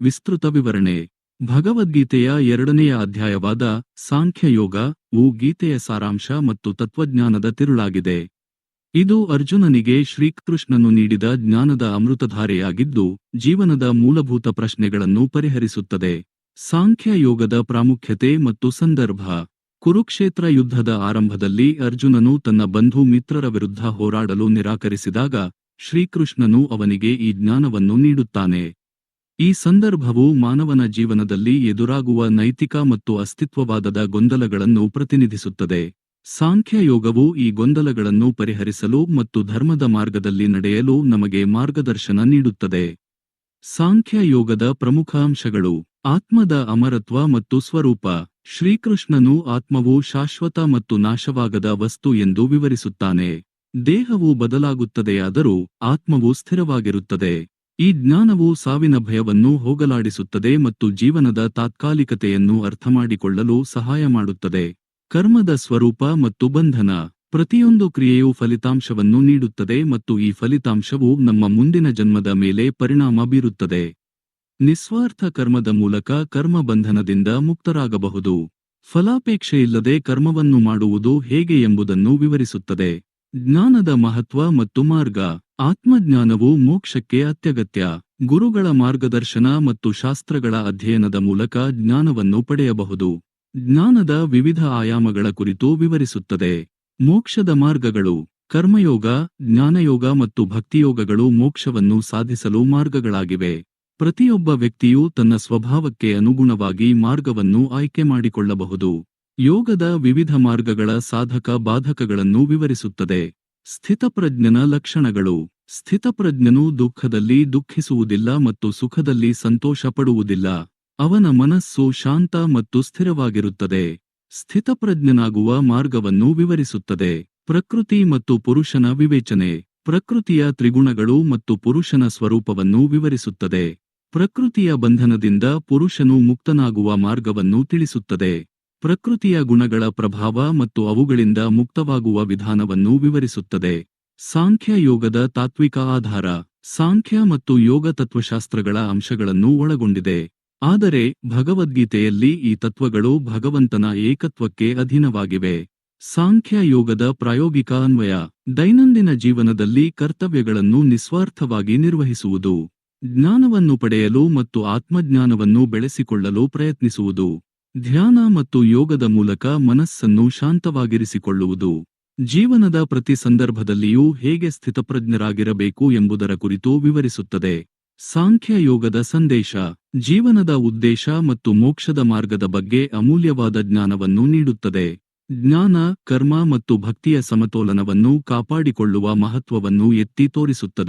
ವಿಸ್ತೃತ ವಿವರಣೆ. ಭಗವದ್ಗೀತೆಯ ಎರಡನೆಯ ಅಧ್ಯಾಯವಾದ ಸಾಂಖ್ಯಯೋಗ, ವು ಗೀತೆಯ ಸಾರಾಂಶ ಮತ್ತು ತತ್ವಜ್ಞಾನದ ತಿರುಳಾಗಿದೆ. ಇದು ಅರ್ಜುನನಿಗೆ ಶ್ರೀಕೃಷ್ಣನು ನೀಡಿದ ಜ್ಞಾನದ ಅಮೃತಧಾರೆಯಾಗಿದ್ದು, ಜೀವನದ ಮೂಲಭೂತ ಪ್ರಶ್ನೆಗಳನ್ನು ಪರಿಹರಿಸುತ್ತದೆ. ಸಾಂಖ್ಯಯೋಗದ ಪ್ರಾಮುಖ್ಯತೆ ಮತ್ತು ಸಂದರ್ಭ. ಕುರುಕ್ಷೇತ್ರ ಯುದ್ಧದ ಆರಂಭದಲ್ಲಿ ಅರ್ಜುನನು ತನ್ನ ಬಂಧು ಮಿತ್ರರ ವಿರುದ್ಧ ಹೋರಾಡಲು ನಿರಾಕರಿಸಿದಾಗ, ಶ್ರೀಕೃಷ್ಣನು ಅವನಿಗೆ ಈ ಜ್ಞಾನವನ್ನು ನೀಡುತ್ತಾನೆ. ಈ ಸಂದರ್ಭವು ಮಾನವನ ಜೀವನದಲ್ಲಿ ಎದುರಾಗುವ ನೈತಿಕ ಮತ್ತು ಅಸ್ತಿತ್ವವಾದದ ಗೊಂದಲಗಳನ್ನು ಪ್ರತಿನಿಧಿಸುತ್ತದೆ. ಸಾಂಖ್ಯಯೋಗವು ಈ ಗೊಂದಲಗಳನ್ನು ಪರಿಹರಿಸಲು ಮತ್ತು ಧರ್ಮದ ಮಾರ್ಗದಲ್ಲಿ ನಡೆಯಲು ನಮಗೆ ಮಾರ್ಗದರ್ಶನ ನೀಡುತ್ತದೆ. ಸಾಂಖ್ಯಯೋಗದ ಪ್ರಮುಖ ಅಂಶಗಳು ಆತ್ಮದ ಅಮರತ್ವ ಮತ್ತು ಸ್ವರೂಪ. ಶ್ರೀಕೃಷ್ಣನು ಆತ್ಮವು ಶಾಶ್ವತ ಮತ್ತು ನಾಶವಾಗದ ವಸ್ತು ಎಂದು ವಿವರಿಸುತ್ತಾನೆ. ದೇಹವು ಬದಲಾಗುತ್ತದೆಯಾದರೂ ಆತ್ಮವು ಸ್ಥಿರವಾಗಿರುತ್ತದೆ. ಈ ಜ್ಞಾನವು ಸಾವಿನ ಭಯವನ್ನು ಹೋಗಲಾಡಿಸುತ್ತದೆ ಮತ್ತು ಜೀವನದ ತಾತ್ಕಾಲಿಕತೆಯನ್ನು ಅರ್ಥಮಾಡಿಕೊಳ್ಳಲು ಸಹಾಯ ಮಾಡುತ್ತದೆ. ಕರ್ಮದ ಸ್ವರೂಪ ಮತ್ತು ಬಂಧನ. ಪ್ರತಿಯೊಂದು ಕ್ರಿಯೆಯು ಫಲಿತಾಂಶವನ್ನು ನೀಡುತ್ತದೆ ಮತ್ತು ಈ ಫಲಿತಾಂಶವು ನಮ್ಮ ಮುಂದಿನ ಜನ್ಮದ ಮೇಲೆ ಪರಿಣಾಮ ಬೀರುತ್ತದೆ. ನಿಸ್ವಾರ್ಥ ಕರ್ಮದ ಮೂಲಕ ಕರ್ಮ ಬಂಧನದಿಂದ ಮುಕ್ತರಾಗಬಹುದು. ಫಲಾಪೇಕ್ಷೆಯಿಲ್ಲದೆ ಕರ್ಮವನ್ನು ಮಾಡುವುದು ಹೇಗೆ ಎಂಬುದನ್ನು ವಿವರಿಸುತ್ತದೆ. ಜ್ಞಾನದ ಮಹತ್ವ ಮತ್ತು ಮಾರ್ಗ. ಆತ್ಮಜ್ಞಾನವು ಮೋಕ್ಷಕ್ಕೆ ಅತ್ಯಗತ್ಯ. ಗುರುಗಳ ಮಾರ್ಗದರ್ಶನ ಮತ್ತು ಶಾಸ್ತ್ರಗಳ ಅಧ್ಯಯನದ ಮೂಲಕ ಜ್ಞಾನವನ್ನು ಪಡೆಯಬಹುದು. ಜ್ಞಾನದ ವಿವಿಧ ಆಯಾಮಗಳ ಕುರಿತು ವಿವರಿಸುತ್ತದೆ. ಮೋಕ್ಷದ ಮಾರ್ಗಗಳು. ಕರ್ಮಯೋಗ, ಜ್ಞಾನಯೋಗ ಮತ್ತು ಭಕ್ತಿಯೋಗಗಳು ಮೋಕ್ಷವನ್ನು ಸಾಧಿಸಲು ಮಾರ್ಗಗಳಾಗಿವೆ. ಪ್ರತಿಯೊಬ್ಬ ವ್ಯಕ್ತಿಯು ತನ್ನ ಸ್ವಭಾವಕ್ಕೆ ಅನುಗುಣವಾಗಿ ಮಾರ್ಗವನ್ನು ಆಯ್ಕೆ ಮಾಡಿಕೊಳ್ಳಬಹುದು. ಯೋಗದ ವಿವಿಧ ಮಾರ್ಗಗಳ ಸಾಧಕ ಬಾಧಕಗಳನ್ನು ವಿವರಿಸುತ್ತದೆ. ಸ್ಥಿತಪ್ರಜ್ಞನ ಲಕ್ಷಣಗಳು. ಸ್ಥಿತಪ್ರಜ್ಞನು ದುಃಖದಲ್ಲಿ ದುಃಖಿಸುವುದಿಲ್ಲ ಮತ್ತು ಸುಖದಲ್ಲಿ ಸಂತೋಷ ಪಡುವುದಿಲ್ಲ ಅವನ ಮನಸ್ಸು ಶಾಂತ ಮತ್ತು ಸ್ಥಿರವಾಗಿರುತ್ತದೆ. ಸ್ಥಿತಪ್ರಜ್ಞನಾಗುವ ಮಾರ್ಗವನ್ನು ವಿವರಿಸುತ್ತದೆ. ಪ್ರಕೃತಿ ಮತ್ತು ಪುರುಷನ ವಿವೇಚನೆ. ಪ್ರಕೃತಿಯ ತ್ರಿಗುಣಗಳು ಮತ್ತು ಪುರುಷನ ಸ್ವರೂಪವನ್ನು ವಿವರಿಸುತ್ತದೆ. ಪ್ರಕೃತಿಯ ಬಂಧನದಿಂದ ಪುರುಷನು ಮುಕ್ತನಾಗುವ ಮಾರ್ಗವನ್ನು ತಿಳಿಸುತ್ತದೆ. ಪ್ರಕೃತಿಯ ಗುಣಗಳ ಪ್ರಭಾವ ಮತ್ತು ಅವುಗಳಿಂದ ಮುಕ್ತವಾಗುವ ವಿಧಾನವನ್ನು ವಿವರಿಸುತ್ತದೆ. ಸಾಂಖ್ಯ ಯೋಗದ ತಾತ್ವಿಕ ಆಧಾರ. ಸಾಂಖ್ಯ ಮತ್ತು ಯೋಗ ತತ್ವಶಾಸ್ತ್ರಗಳ ಅಂಶಗಳನ್ನು ಒಳಗೊಂಡಿದೆ. ಆದರೆ, ಭಗವದ್ಗೀತೆಯಲ್ಲಿ ಈ ತತ್ವಗಳು ಭಗವಂತನ ಏಕತ್ವಕ್ಕೆ ಅಧೀನವಾಗಿವೆ. ಸಾಂಖ್ಯ ಯೋಗದ ಪ್ರಾಯೋಗಿಕ ಅನ್ವಯ. ದೈನಂದಿನ ಜೀವನದಲ್ಲಿ ಕರ್ತವ್ಯಗಳನ್ನು ನಿಸ್ವಾರ್ಥವಾಗಿ ನಿರ್ವಹಿಸುವುದು. ಜ್ಞಾನವನ್ನು ಪಡೆಯಲು ಮತ್ತು ಆತ್ಮಜ್ಞಾನವನ್ನು ಬೆಳೆಸಿಕೊಳ್ಳಲು ಪ್ರಯತ್ನಿಸುವುದು. ಧ್ಯಾನ ಮತ್ತು ಯೋಗದ ಮೂಲಕ ಮನಸ್ಸನ್ನು ಶಾಂತವಾಗಿರಿಸಿಕೊಳ್ಳುವುದು. ಜೀವನದ ಪ್ರತಿ ಸಂದರ್ಭದಲ್ಲಿಯೂ ಹೇಗೆ ಸ್ಥಿತಪ್ರಜ್ಞರಾಗಿರಬೇಕು ಎಂಬುದರ ಕುರಿತು ವಿವರಿಸುತ್ತದೆ. ಸಾಂಖ್ಯ ಯೋಗದ ಸಂದೇಶ, ಜೀವನದ ಉದ್ದೇಶ ಮತ್ತು ಮೋಕ್ಷದ ಮಾರ್ಗದ ಬಗ್ಗೆ ಅಮೂಲ್ಯವಾದ ಜ್ಞಾನವನ್ನು ನೀಡುತ್ತದೆ. ಜ್ಞಾನ, ಕರ್ಮ ಮತ್ತು ಭಕ್ತಿಯ ಸಮತೋಲನವನ್ನು ಕಾಪಾಡಿಕೊಳ್ಳುವ ಮಹತ್ವವನ್ನು ಎತ್ತಿ ತೋರಿಸುತ್ತದೆ.